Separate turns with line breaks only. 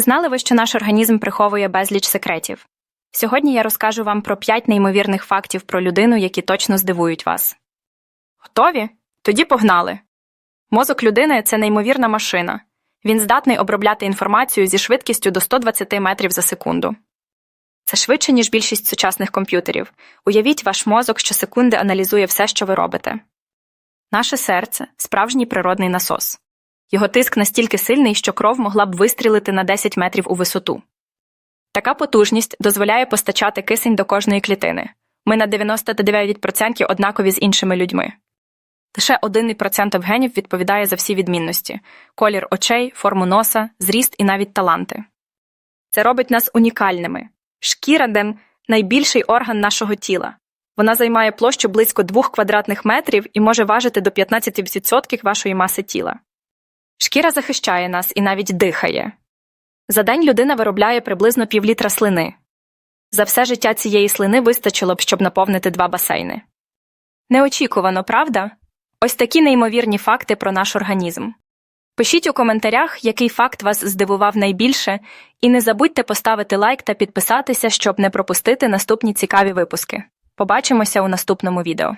Чи знали ви, що наш організм приховує безліч секретів? Сьогодні я розкажу вам про 5 неймовірних фактів про людину, які точно здивують вас. Готові? Тоді погнали. Мозок людини це неймовірна машина. Він здатний обробляти інформацію зі швидкістю до 120 метрів за секунду. Це швидше, ніж більшість сучасних комп'ютерів. Уявіть, ваш мозок щосекунди аналізує все, що ви робите. Наше серце справжній природний насос. Його тиск настільки сильний, що кров могла б вистрілити на 10 метрів у висоту. Така потужність дозволяє постачати кисень до кожної клітини. Ми на 99% однакові з іншими людьми. Лише 1% генів відповідає за всі відмінності колір очей, форму носа, зріст і навіть таланти. Це робить нас унікальними. Шкіра дем найбільший орган нашого тіла. Вона займає площу близько 2 квадратних метрів і може важити до 15% вашої маси тіла. Шкіра захищає нас і навіть дихає. За день людина виробляє приблизно півлітра слини. За все життя цієї слини вистачило б, щоб наповнити два басейни. Неочікувано, правда? Ось такі неймовірні факти про наш організм. Пишіть у коментарях, який факт вас здивував найбільше, і не забудьте поставити лайк та підписатися, щоб не пропустити наступні цікаві випуски. Побачимося у наступному відео.